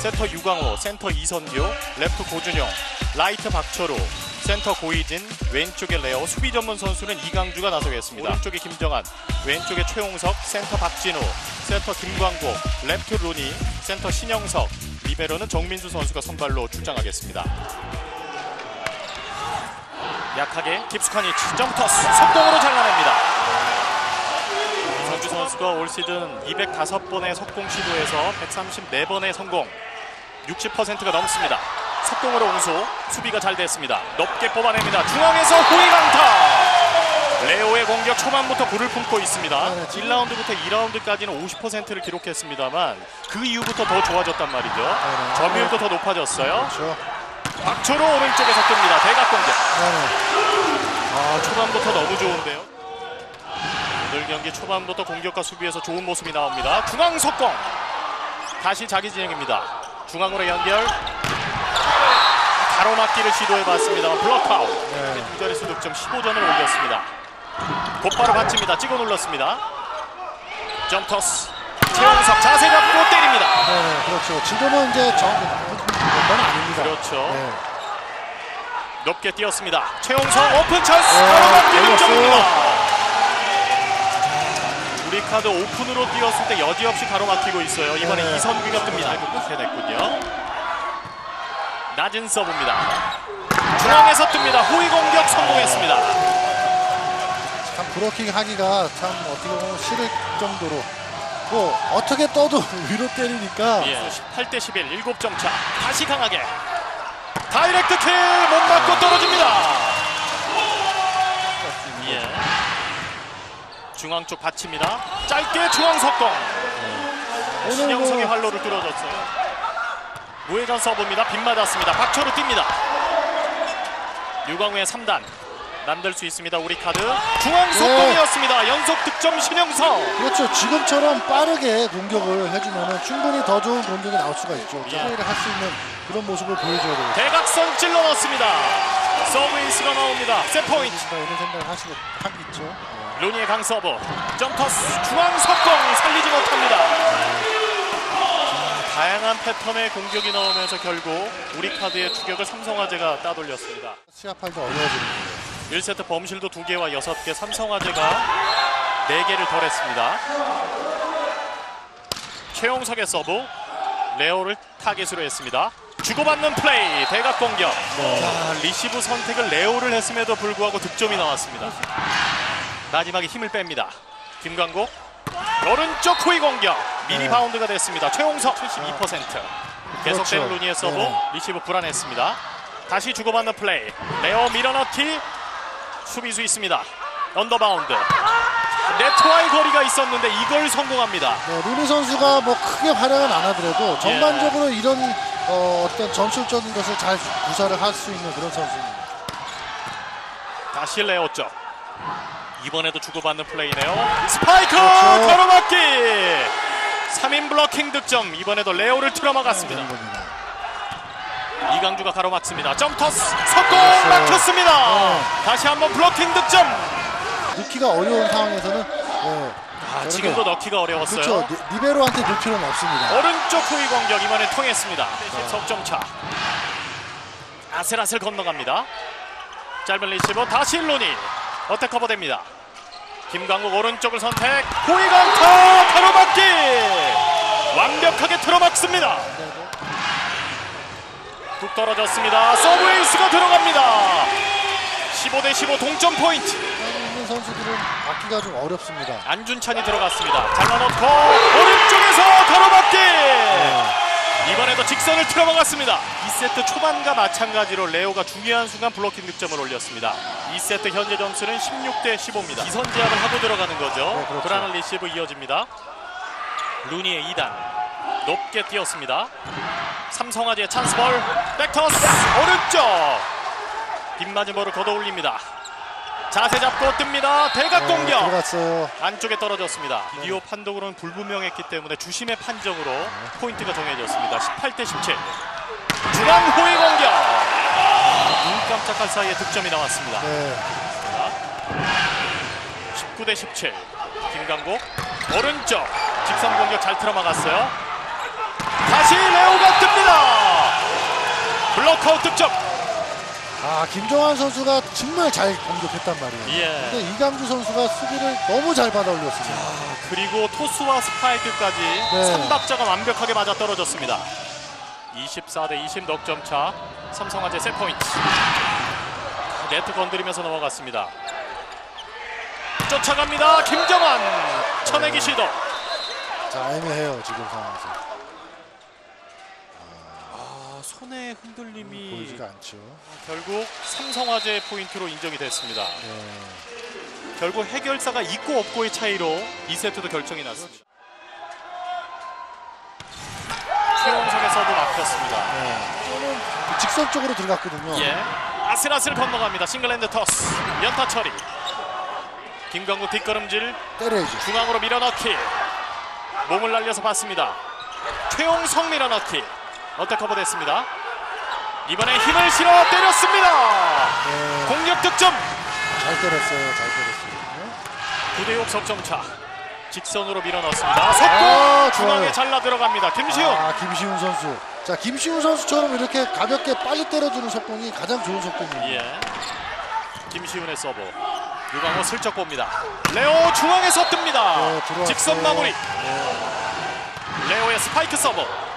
센터 유광호, 센터 이선규, 레프트 고준영, 라이트 박철우, 센터 고이진, 왼쪽에 레오, 수비 전문 선수는 이강주가 나서겠습니다. 오른쪽에 김정한, 왼쪽에 최용석, 센터 박진우, 센터 김광국, 레프트 루니, 센터 신영석, 리베로는 정민수 선수가 선발로 출장하겠습니다. 약하게 깊숙한 위치 점토스 속공으로 잘라냅니다. 선수가 올 시즌 205번의 속공 시도에서 134번의 성공 60%가 넘습니다. 속공으로 응수 수비가 잘 됐습니다. 높게 뽑아냅니다. 중앙에서 호위강타 레오의 공격 초반부터 불을 품고 있습니다. 네, 지금- 1라운드부터 2라운드까지는 50%를 기록했습니다만 그 이후부터 더 좋아졌단 말이죠. 네. 점유율도 더 높아졌어요. 그렇죠. 박초로 오른쪽에서 뜹니다. 대각 공격. 네네. 아 초반부터 너무 좋은데요. 오늘 경기 초반부터 공격과 수비에서 좋은 모습이 나옵니다. 중앙 속공. 다시 자기 진영입니다. 중앙으로 연결. 가로막기를 시도해봤습니다. 블록아웃. 네. 두 자릿수 득점 15점을 올렸습니다. 곧바로 받칩니다. 찍어 눌렀습니다. 점토스. 최용석 자세 잡고 때립니다. 네네. 그렇죠. 지금은 이제 정, 건 아닙니다. 그렇죠. 네. 높게 뛰었습니다. 최용석 오픈 찬스 네, 가로막기 걸렸어요. 득점입니다. 카드 오픈으로 뛰었을 때 여지없이 가로막히고 있어요. 이번에 네. 이선규가 뜹니다. 해냈군요. 낮은 서브입니다. 중앙에서 뜹니다. 호위 공격 성공했습니다. 참 브로킹 하기가 참 어떻게 보면 싫을 정도로 뭐 어떻게 떠도 위로 때리니까 예, 18대 11, 7점 차. 다시 강하게. 다이렉트 킥못 맞고 떨어집니다. 예. 중앙 쪽 받칩니다. 짧게 중앙 석공. 오늘 신영석의 뭐 활로를 뚫어줬어요. 우회전 서브입니다. 빗 맞았습니다. 박철우 뜁니다. 유광우의 3단. 만들 수 있습니다. 우리 카드. 중앙 속공이었습니다. 연속 득점 신영석. 그렇죠. 지금처럼 빠르게 공격을 해주면 충분히 더 좋은 공격이 나올 수가 있죠. 예. 플레이를 할수 있는 그런 모습을 보여줘야 되겠죠. 대각선 찔러 넣습니다. 서브인스가 나옵니다. 세포인트. 이런 생각을 하시고 하겠죠. 네. 루니의 강서브. 점터스 중앙 석공 살리지 못합니다. 다양한 패턴의 공격이 나오면서 결국 우리 카드의 추격을 삼성화재가 따돌렸습니다. 시합하기가 어려워지는 거예요. 1세트 범실도 2개와 6개 삼성화재가 4개를 덜했습니다. 최용석의 서브 레오를 타겟으로 했습니다. 주고받는 플레이 대각 공격 자, 리시브 선택을 레오를 했음에도 불구하고 득점이 나왔습니다. 마지막에 힘을 뺍니다. 김광국 오른쪽 후위 공격 미니 네. 바운드가 됐습니다. 최용석 72% 계속되는 그렇죠. 루니의 서브 네. 리시브 불안했습니다. 다시 주고받는 플레이 레오 밀어넣기 수비수 있습니다. 언더바운드. 네트와의 거리가 있었는데 이걸 성공합니다. 네, 루니 선수가 뭐 크게 활약은 안 하더라도 예. 전반적으로 이런 어, 어떤 전술적인 것을 잘 구사를 할 수 있는 그런 선수입니다. 다시 레오 쪽. 이번에도 주고받는 플레이네요. 스파이크 그렇죠. 가로막기. 3인 블로킹 득점. 이번에도 레오를 틀어막았습니다. 겁니다. 이강주가 가로막습니다. 점터스 석공 그렇죠. 막혔습니다. 네. 다시 한번 블로킹 득점. 넣기가 어려운 상황에서는 네, 아, 지금도 넣기가 어려웠어요. 그렇죠. 리- 리베로한테 넣을 필요는 없습니다. 오른쪽 후위 공격 이번에 통했습니다. 석점 차. 아슬아슬 건너갑니다. 짧은 리시버 다시 루니 어택 커버됩니다. 김광국 오른쪽을 선택 후위 강타 가로막기 완벽하게 틀어막습니다. 뚝 떨어졌습니다. 서브에이스가 들어갑니다. 15 대 15 동점 포인트. 있는 선수들은 받기가 좀 어렵습니다. 안준찬이 들어갔습니다. 잘라놓고 오른쪽에서 가로막기. 이번에도 직선을 틀어막았습니다. 2세트 초반과 마찬가지로 레오가 중요한 순간 블로킹 득점을 올렸습니다. 2세트 현재 점수는 16대 15입니다. 기선 제압을 하고 들어가는 거죠. 네, 그렇죠. 불안한 리시브 이어집니다. 루니의 2단 높게 뛰었습니다. 삼성화재 찬스볼 백터스 오른쪽 빗맞은 볼을 걷어올립니다. 자세 잡고 뜹니다. 대각 네, 공격. 들어갔어요. 안쪽에 떨어졌습니다. 비디오 판독으로는 불분명했기 때문에 주심의 판정으로 포인트가 정해졌습니다. 18대 17. 중앙 호위 공격. 눈 깜짝할 사이에 득점이 나왔습니다. 네. 19대 17. 김강국 오른쪽 직선 공격 잘 틀어막았어요. 다시 다시 레오가 뜹니다. 블록아웃 득점. 아 김종환 선수가 정말 잘 공격했단 말이에요. 예. 근데 이강주 선수가 수비를 너무 잘 받아 올렸습니다. 그리고 토스와 스파이크까지 네. 삼박자가 완벽하게 맞아 떨어졌습니다. 24대 20 넉점 차 삼성화재 세 포인트. 네트 건드리면서 넘어갔습니다. 쫓아갑니다. 김정환 쳐내기 시도. 자 애매해요 지금 상황에서 아, 손의 흔들림이 보이지가 않죠. 결국 삼성화재 포인트로 인정이 됐습니다. 네. 결국 해결사가 있고 없고의 차이로 2세트도 결정이 났습니다. 최원석의 서브 막혔습니다. 네. 저는 직선 쪽으로 들어갔거든요. 예. 아슬아슬 건너갑니다. 싱글랜드 토스. 연타 처리. 김광구 뒷걸음질 때려야죠. 중앙으로 밀어넣기. 몸을 날려서 봤습니다. 최용성 밀어넣기. 어택 커버 됐습니다. 이번에 힘을 실어 때렸습니다. 네. 공격 득점. 잘 때렸어요. 잘 때렸어요. 9대6 석점차. 직선으로 밀어넣습니다. 속공 아, 중앙에. 잘라 들어갑니다. 김시훈. 아 김시훈 선수. 자 김시훈 선수처럼 이렇게 가볍게 빨리 때려주는 속공이 가장 좋은 속공이에요. 예. 김시훈의 서브. 유광호 슬쩍 봅니다. 레오 중앙에서 뜹니다. 네. 직선 마무리. 네. 레오의 스파이크 서브.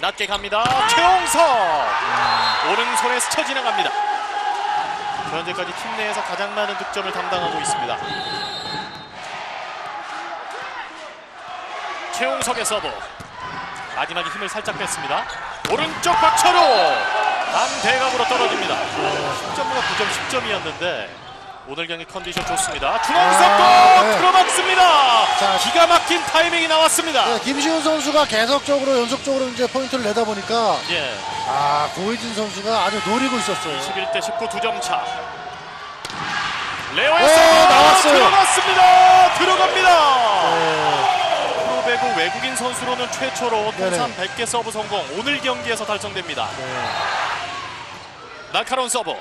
낮게 갑니다. 최용석. 오른손에 스쳐 지나갑니다. 현재까지 팀 내에서 가장 많은 득점을 담당하고 있습니다. 최용석의 서브. 마지막에 힘을 살짝 뺐습니다. 오른쪽 박철호. 남대각으로 떨어집니다. 10점과 9점 10점이었는데 오늘 경기 컨디션 좋습니다. 중앙석도 아, 네. 들어막습니다. 자, 기가 막힌 타이밍이 나왔습니다. 네, 김시훈 선수가 계속적으로 연속적으로 이제 포인트를 내다 보니까 예. 아 고혜진 선수가 아주 노리고 있었어요. 11대 19 두 점 차. 레오의 오, 서브 나왔어요. 들어갔습니다. 들어갑니다. 네. 프로배구 외국인 선수로는 최초로. 통산 100개 서브 성공. 오늘 경기에서 달성됩니다. 네. 날카로운 서브.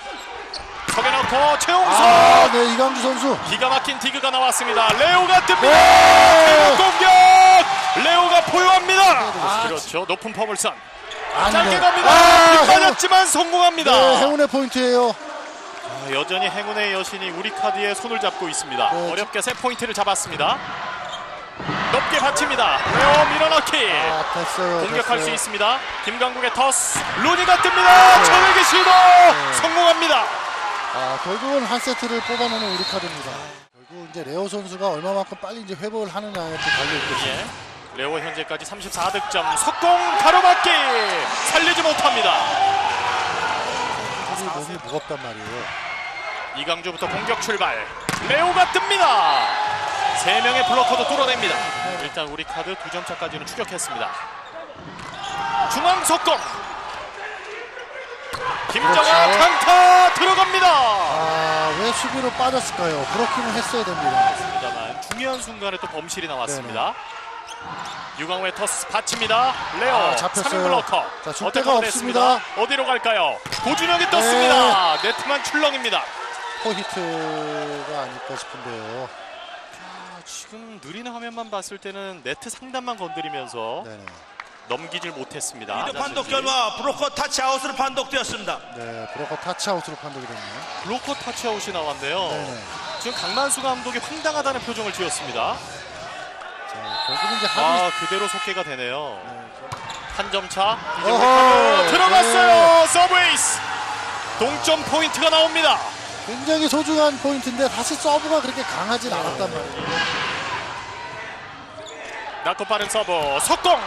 넣고 최용석. 아, 네 이강주 선수. 기가 막힌 디그가 나왔습니다. 레오가 뜹니다. 네. 공격. 레오가 포효합니다. 아, 그렇죠. 높은 퍼물선. 아니, 짧게 네. 갑니다. 아, 빠졌지만 성공합니다. 네, 행운의 포인트예요. 아, 여전히 행운의 여신이 우리 카드에 손을 잡고 있습니다. 네. 어렵게 세 포인트를 잡았습니다. 높게 받칩니다. 레오 밀어넣기. 아, 됐어요. 공격할 됐어요. 수 있습니다. 김강국의 터스. 루니가 뜹니다. 네. 전액의 시도. 성공합니다. 아, 결국은 한 세트를 뽑아내는 우리 카드입니다. 결국 이제 레오 선수가 얼마만큼 빨리 이제 회복을 하느냐에 또 달려 있겠죠. 예. 레오 현재까지 34득점. 속공 가로막기. 살리지 못합니다. 사실 몸이 무겁단 말이에요. 이강주부터 공격 출발. 레오가 뜹니다. 세 명의 블로커도 뚫어냅니다. 일단 우리 카드 두 점 차까지는 추격했습니다. 중앙 속공. 김정아 그렇죠. 강타 들어갑니다. 아, 왜 수비로 빠졌을까요? 브로킹을 했어야 됩니다. 합니다만 중요한 순간에 또 범실이 나왔습니다. 유광호의 토스 받칩니다. 레오 아, 잡혔어요. 3인 블로커. 자, 줄 데가. 없습니다. 어디로 갈까요? 고준혁이 떴습니다. 네트만 출렁입니다. 포히트가 아닐까 싶은데요. 아, 지금 느린 화면만 봤을 때는 네트 상단만 건드리면서 네네. 넘기질 못했습니다. 이드 판독 결과 브로커 타치아웃으로 판독되었습니다. 네, 브로커 타치아웃으로 판독이 됐네요. 블로커 타치아웃이 나왔네요. 네네. 지금 강만수 감독이 황당하다는 표정을 지었습니다. 자, 결국은 이제 합의. 아 그대로 속개가 되네요. 한 점 차. 이제 어허, 우리 카드 들어갔어요. 서브에이스. 동점 포인트가 나옵니다. 굉장히 소중한 포인트인데 사실 서브가 그렇게 강하진 않았단 말이에요. 낮고 빠른 서브 속공.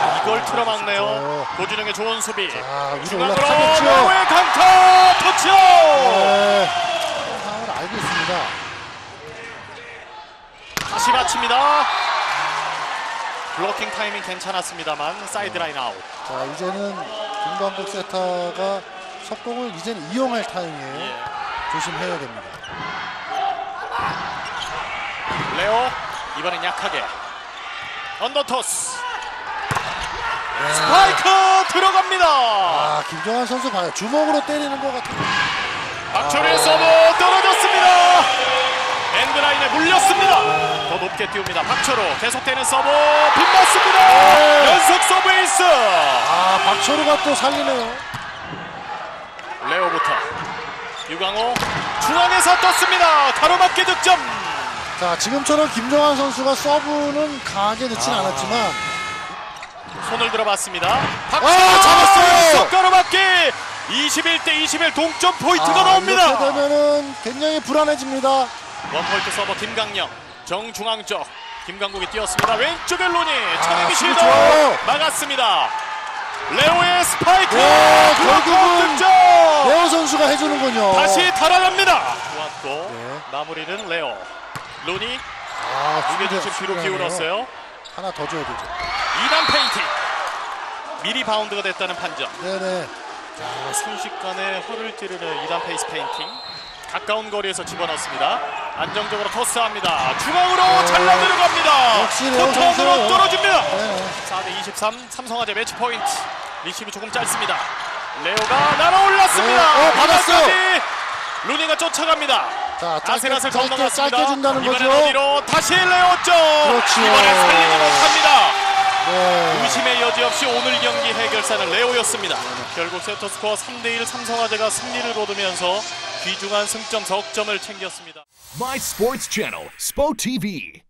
아, 이걸 틀어막네요. 좋아요. 고준영의 좋은 수비. 자, 위로 중앙으로 올라타겠죠. 레오의 강타 터치요. 네. 상황을 알고 있습니다. 다시 받칩니다. 블로킹 타이밍 괜찮았습니다만 사이드라인 아웃. 자, 이제는 김광국 세타가 속공을 이제는 이용할 타임이에요. 예. 조심해야 됩니다. 레오 이번엔 약하게 언더토스 네. 스파이크 들어갑니다. 아, 김정환 선수 봐요. 주먹으로 때리는 것 같아요. 박철의 서브 떨어졌습니다. 엔드라인에 물렸습니다. 더 높게 띄웁니다. 박철호 계속되는 서브 빗맞습니다. 연속 서브 에이스. 아 박철우가 또 살리네요. 레오부터 유광호 중앙에서 떴습니다. 가로막기 득점. 자 지금처럼 김정환 선수가 서브는 강하게 넣진 아. 않았지만 손을 들어봤습니다. 아, 박철호 잡았어요! 연속 가로막기 21대 21 동점 포인트가 아, 나옵니다. 이렇게 되면은 굉장히 불안해집니다. 원포인트 서버 김강령 정중앙 쪽 김강국이 뛰었습니다. 왼쪽에 로니 차내기 수비 시도. 막았습니다. 레오의 스파이크 네, 결국은 득점 레오 선수가 해주는군요. 다시 달아납니다. 좋았고 네. 마무리는 레오 로니 아, 무게 중심 수비가- 뒤로 기울었어요. 하나 더 줘야 되죠. 2단 페인팅 미리 바운드가 됐다는 판정. 네네. 자, 순식간에 허를 찌르는 2단 페이스 페인팅. 가까운 거리에서 집어넣습니다. 안정적으로 토스합니다. 중앙으로 네. 잘라 들어갑니다. 역시 포턴으로. 떨어집니다. 네. 4대 23 삼성화재 매치 포인트. 리시브 조금 짧습니다. 레오가 날아올랐습니다. 네, 어, 받았어요. 이번까지 루니가 쫓아갑니다. 자, 짧게, 아슬아슬 짧게. 짧게 준다는 거죠. 어디로 다시 레오 쪽. 그렇지요. 이번엔 살리지 못합니다. 네. 의심의 여지 없이 오늘 경기 해결사는 레오였습니다. 결국 세터 스코어 3대1 삼성화재가 승리를 거두면서 귀중한 승점 석점을 챙겼습니다. My Sports Channel, SPO TV.